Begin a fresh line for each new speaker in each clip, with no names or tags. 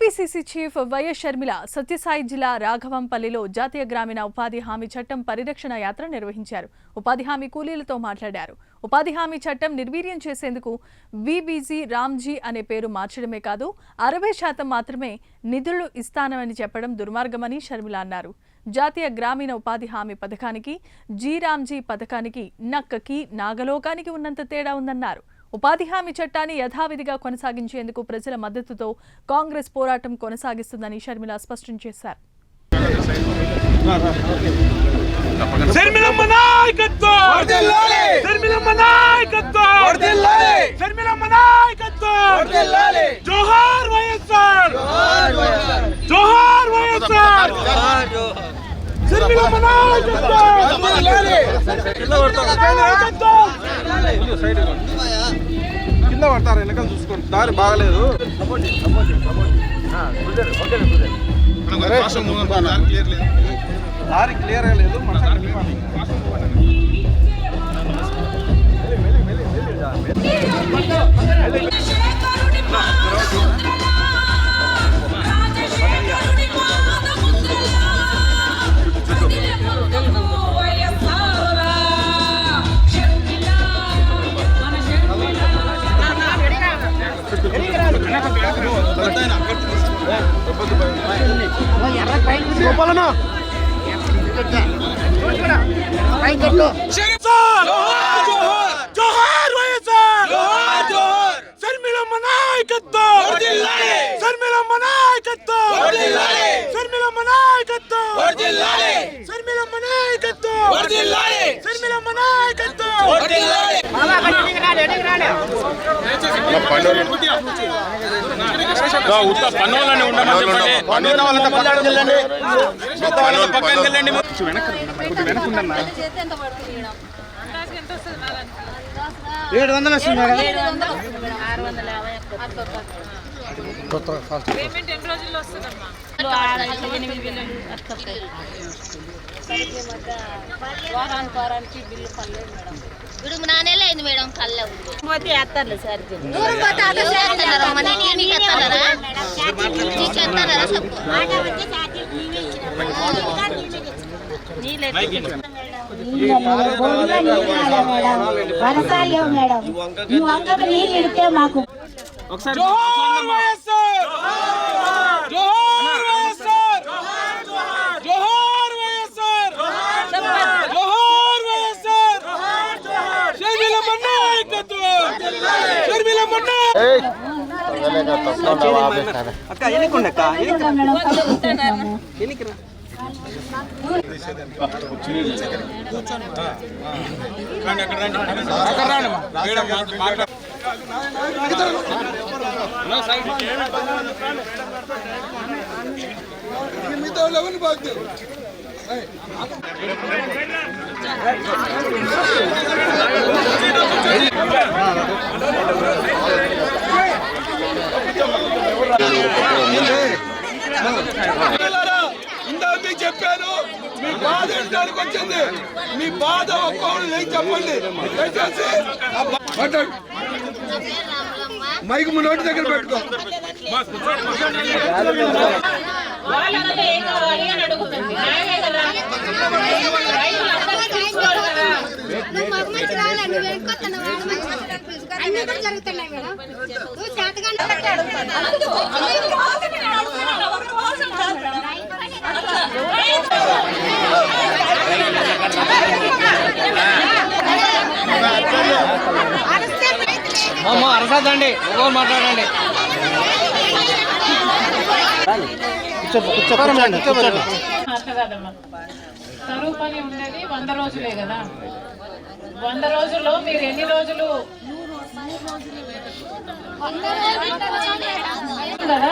TPCC chief YS Sharmila Sathya Sai జిల్లా రాఘవంపల్లిలో జాతీయ గ్రామీణ ఉపాధి హామీ చట్టం పరిరక్షణ యాత్ర నిర్వహించారు. ఉపాధి హామీ కూలీలతో మాట్లాడారు. ఉపాధి హామీ చట్టం నిర్వీర్యం చేసేందుకు విబీజీ రామ్జీ అనే పేరు మార్చడమే కాదు అరవై శాతం మాత్రమే నిధులు ఇస్తానని చెప్పడం దుర్మార్గమని షర్మిల అన్నారు. జాతీయ గ్రామీణ ఉపాధి హామీ పథకానికి జీ రామ్జీ పథకానికి నక్కకి నాగలోకానికి ఉన్నంత తేడా ఉందన్నారు. ఉపాధి హామీ చట్టాన్ని యథావిధిగా కొనసాగించేందుకు ప్రజల మద్దతుతో కాంగ్రెస్ పోరాటం కొనసాగిస్తుందని షర్మిల స్పష్టం చేశారు!
జోహార్ వైఎస్ఆర్!
జోహార్ వైఎస్ఆర్!
కింద పడతారు వెనకాల చూసుకోండి. దారి బాగలేదు. దారి క్లియర్ లేదు. మన
Palana.
Sheriff Sir!
Johar!
Johar! Johar!
Johar!
Johar! Johar!
Johar!
Johar! Johar!
Johar!
Johar! పన్నులని ఉండమని చెప్పండి
పన్నుల వాళ్ళంతా వెళ్ళండి వాళ్ళంతా వెళ్ళండి? ఏడు వందలు వస్తుంది మేడం.
పేమెంట్ ఎన్ని రోజుల్లో వస్తుందమ్మా
మధ్య వారానికి వారానికి బిల్లు పర్లేదు మేడం.
ఇప్పుడు నా నెల అయింది మేడం కళ్ళ
పోతే వేస్తారులే సార్
దూరం పోతే అక్కడ చేస్తున్నారా మన నీకు ఎత్తారా నీకు ఎత్తారా చెప్పు.
వరసాలు మేడం. నువ్వు నీళ్ళు ఇడితే మాకు
జోహార్ వైఎస్ఆర్ జోహార్ వైఎస్ఆర్ జోహార్ వైఎస్ఆర్ జోహార్ వైఎస్ఆర్ షర్మిలమ్మ నాయకత్వం షర్మిలమ్మ
అక్క ఎన్నికండి అక్క
మిగతా వాళ్ళు ఎవరిని బాగుతారు చెప్పాను మీ బాధ ఏంటానికి వచ్చింది. మీ బాధ ఒక్కొక్కరు లేచి చెప్పండి. దయచేసి మైకు మైక్ మీ నోటి దగ్గర పెట్టుకో.
వాళ్ళంతా ఏం కావాలి అని అడుగుతుంది. న్యాయమే కదా
అన్ని కూడా జరుగుతున్నాయి మేడం నువ్వు చేతగానే
అరసదండి మాట్లాడండి కూర్చోండి కూర్చోండి.
కాదమ్మా. కరువు పని ఉండేది వంద రోజులే కదా. వంద రోజుల్లో మీరు ఎన్ని రోజులు? కదా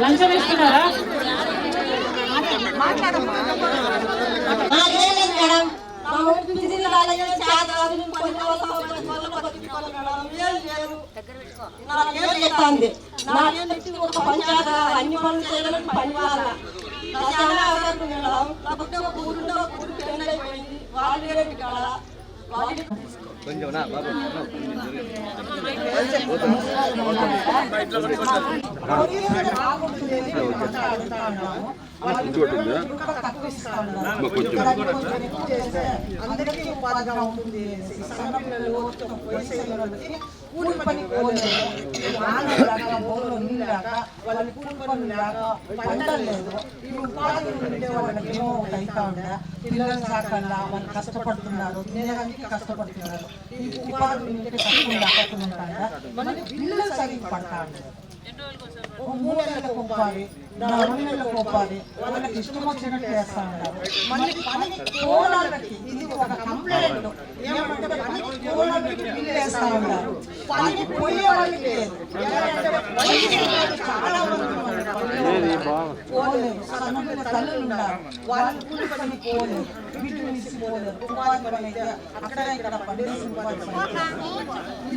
లంచం ఇస్తున్నారా?
నాకేం చెప్తాంది నాకేం ఒక పని అన్ని పనులు చేయాలని పని వాళ్ళ నా చాలా అవసరం మేడం నా పుట్టిన ఒక ఊరుంటే ఒక ఊరు వాళ్ళు అందరికీ ఉపాధిగా ఉంటుంది పిల్లలు వాళ్ళకి కూలి పని పోలేదు లేక కూలి పని లేక పంటలు లేదు ఈ ఉపాధి ఉంటే వాళ్ళకి ఏమో ఒకటి అవుతా ఉండే పిల్లలు సాకల్లా వాళ్ళు కష్టపడుతున్నారు తినేదానికి కష్టపడుతున్నారు ఈ ఉపాధి ఉంటే కష్టం లేకుండా మనకి పిల్లలు సరిగ్గా పడతా ఉన్నారు ఓ మూడు నెలలకు పంపాలి నాలుగు నెలలకు పంపాలి వాళ్ళకి ఇష్టం వచ్చినట్టు చేస్తా ఉంటారు. మళ్ళీ పనికి కోడాలకి ఇది ఒక కంప్లైంట్ ఏమంటే పనికి కోడాలకి బిల్లు వేస్తా ఉంటారు. పనికి పోయే వాళ్ళకి లేదు. చాలా మంది ఉన్నారు. పోలేరు తల్లులు ఉన్నారు. కూలి పని పోలేరు ఉపాధి పని అయితే అక్కడ ఇక్కడ ఉపాధి పని ఇది ఉపాధి పని